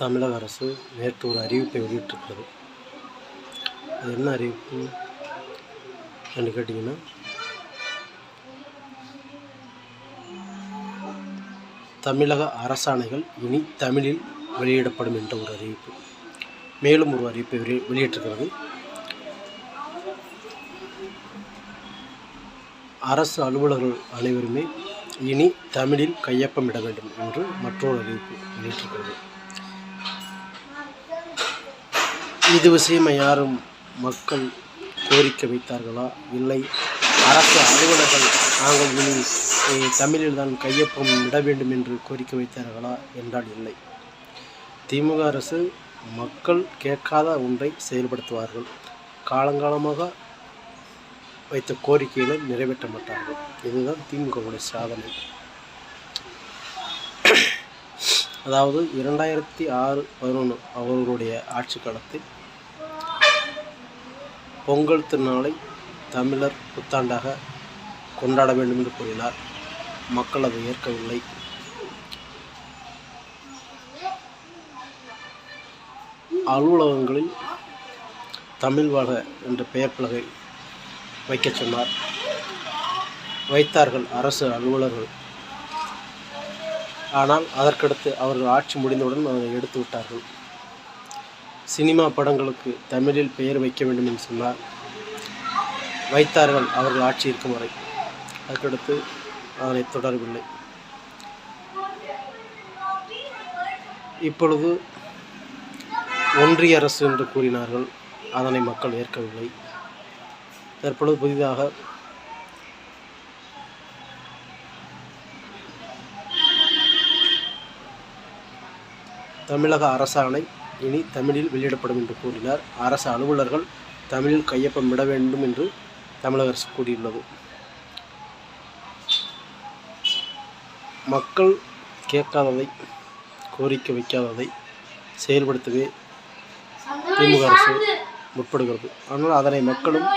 தமிழக அரசு நேற்று ஒரு அறிவிப்பை வெளியிட்டிருக்கிறது. அது என்ன அறிவிப்பு என்று கேட்டிங்கன்னா தமிழக அரசாணைகள் இனி தமிழில் வெளியிடப்படும் என்ற ஒரு அறிவிப்பு. மேலும் ஒரு அறிவிப்பை வெளி வெளியிட்டிருக்கிறது. அரசு அலுவலர்கள் அனைவருமே இனி தமிழில் கையொப்பமிட வேண்டும் என்று மற்றொரு அறிவிப்பு வெளியிட்டிருக்கிறது. இது விஷயமா யாரும் மக்கள் கோரிக்கை வைத்தார்களா? இல்லை. அரசு அலுவலர்கள் நாங்கள் இனி தமிழில் தான் கையொப்பம் இட வேண்டும் என்று கோரிக்கை வைத்தார்களா என்றால் இல்லை. திமுக அரசு மக்கள் கேட்காத ஒன்றை செயல்படுத்துவார்கள். காலங்காலமாக வைத்த கோரிக்கைகளை நிறைவேற்ற மாட்டார்கள். இதுதான் திமுகவுடைய சாதனை. அதாவது இரண்டாயிரத்தி ஆறு பதினொன்று அவர்களுடைய ஆட்சி காலத்தில் பொங்கல் திருநாளை தமிழர் புத்தாண்டாக கொண்டாட வேண்டும் என்று கூறினார். மக்கள் அதை ஏற்கவில்லை. அலுவலகங்களில் தமிழ் வாழ்க என்ற பெயர் பலகை வைக்கச் சொன்னார். வைத்தார்கள் அரசு அலுவலர்கள். ஆனால் அதற்கடுத்து அவர்கள் ஆட்சி முடிந்தவுடன் அதை எடுத்து விட்டார்கள். சினிமா படங்களுக்கு தமிழில் பெயர் வைக்க வேண்டும் என்று சொன்னார் வைத்தார்கள் அவர்கள் ஆட்சி இருக்கும் வரை. அதற்கடுத்து அதனை தொடரவில்லை. இப்பொழுது ஒன்றிய அரசு என்று கூறினார்கள். அதனை மக்கள் ஏற்கவில்லை. தற்பொழுது புதிதாக தமிழக அரசாணை இனி தமிழில் வெளியிடப்படும் என்று கூறினார். அரசு அலுவலர்கள் தமிழில் கையொப்பம் விட வேண்டும் என்று தமிழக அரசு கூறியுள்ளது. மக்கள் கேட்காததை கோரிக்கை வைக்காததை செயல்படுத்தவே திமுக அரசு முற்படுகிறது. ஆனால் அதனை மக்களும்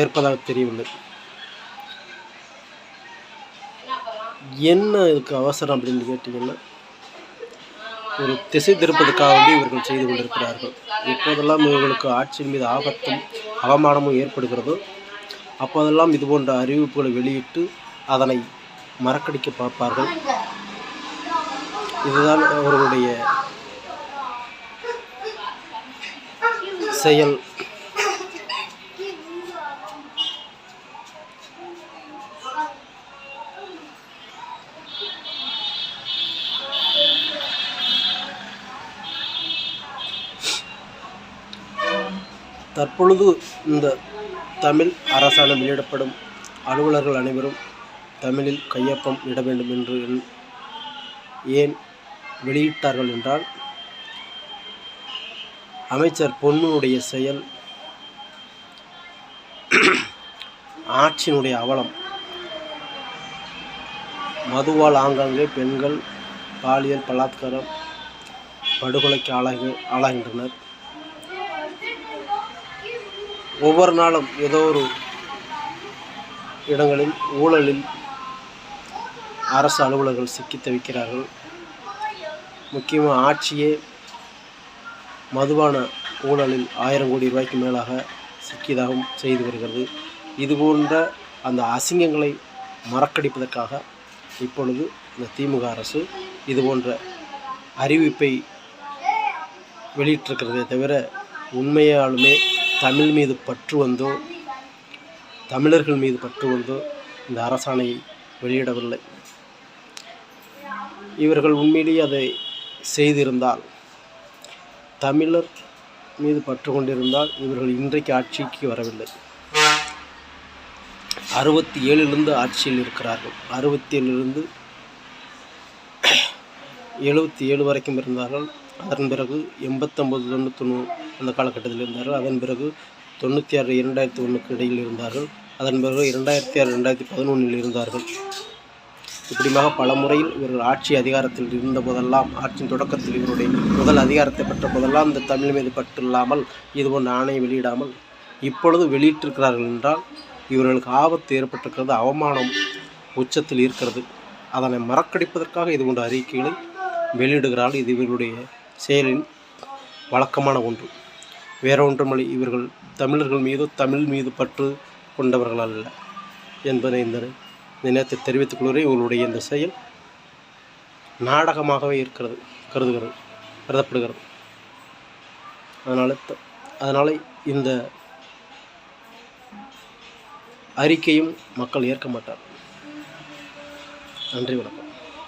ஏற்பதாக தெரியவில்லை. என்ன இதுக்கு அவசரம் அப்படின்னு கேட்டிங்கன்னா ஒரு திசை திருப்பதற்காகவே இவர்கள் செய்து கொண்டிருக்கிறார்கள். எப்போதெல்லாம் இவர்களுக்கு ஆட்சியின் மீது ஆபத்தும் அவமானமும் ஏற்படுகிறதோ. அப்போதெல்லாம் இது போன்ற அறிவிப்புகளை வெளியிட்டு அதனை மறக்கடிக்க பார்ப்பார்கள். இதுதான் அவர்களுடைய செயல். தற்பொழுது இந்த தமிழ் அரசாணை வெளியிடப்படும் அலுவலர்கள் அனைவரும் தமிழில் கையொப்பம் இட வேண்டும் என்று ஏன் வெளியிட்டார்கள் என்றால் அமைச்சர் பொன்னுடைய செயல் ஆட்சியினுடைய அவலம் மதுவால் ஆங்காங்கே பெண்கள் பாலியல் பலாத்காரம் படுகொலைக்கு ஆளாகி ஆளாகின்றனர். ஒவ்வொரு நாளும் ஏதோ ஒரு இடங்களில் ஊழலில் அரசு அலுவலர்கள் சிக்கி தவிக்கிறார்கள். முக்கியமாக ஆட்சியே மதுபான ஊழலில் ஆயிரம் கோடி ரூபாய்க்கு மேலாக சிக்கியதாகவும் செய்து வருகிறது. இது போன்ற அந்த அசிங்கங்களை மறக்கடிப்பதற்காக இப்பொழுது இந்த திமுக அரசு இது போன்ற அறிவிப்பை வெளியிட்டிருக்கிறதே தவிர உண்மையாலுமே தமிழ் மீது பற்று வந்தோ தமிழர்கள் மீது பற்று வந்தோ இந்த அரசாணையை வெளியிடவில்லை. இவர்கள் உண்மையிலேயே அதை செய்திருந்தால் தமிழர் மீது பற்று கொண்டிருந்தால் இவர்கள் இன்றைக்கு ஆட்சிக்கு வரவில்லை. அறுபத்தி ஏழிலிருந்து ஆட்சியில் இருக்கிறார்கள். அறுபத்தி ஏழிலிருந்து எழுபத்தி ஏழு வரைக்கும் இருந்தார்கள். அதன் பிறகு எண்பத்தொம்பது தொண்ணூத்தொன்று அந்த காலகட்டத்தில் இருந்தார்கள். அதன் பிறகு தொண்ணூற்றி ஆறு இரண்டாயிரத்தி ஒன்றுக்கு இடையில் இருந்தார்கள். அதன் பிறகு இரண்டாயிரத்தி ஆறு ரெண்டாயிரத்தி பதினொன்றில் இருந்தார்கள். இப்படிமாக பல முறையில் இவர்கள் ஆட்சி அதிகாரத்தில் இருந்த போதெல்லாம் ஆட்சியின் தொடக்கத்தில் இவருடைய முதல் அதிகாரத்தை பெற்ற போதெல்லாம் இந்த தமிழ் மீது பற்று இல்லாமல் இது போன்ற ஆணையை வெளியிடாமல் இப்பொழுது வெளியிட்டிருக்கிறார்கள் என்றால் இவர்களுக்கு ஆபத்து ஏற்பட்டிருக்கிறது அவமானம் உச்சத்தில் இருக்கிறது. அதனை மறக்கடிப்பதற்காக இது போன்ற அறிக்கைகளை வெளியிடுகிறார்கள். இது இவர்களுடைய செயலின் வழக்கமான ஒன்று. வேற ஒன்றுமல்ல. இவர்கள் தமிழர்கள் மீது தமிழ் மீது பற்று கொண்டவர்கள் அல்ல என்பதை இந்த நினைத்து தெரிவித்துக் கொள்கிறேன் இவர்களுடைய இந்த செயல் நாடகமாகவே இருக்கிறது கருதுகிறது கருதப்படுகிறது. அதனால் த- அதனால் இந்த அறிக்கையும் மக்கள் ஏற்க மாட்டார் நன்றி வணக்கம்.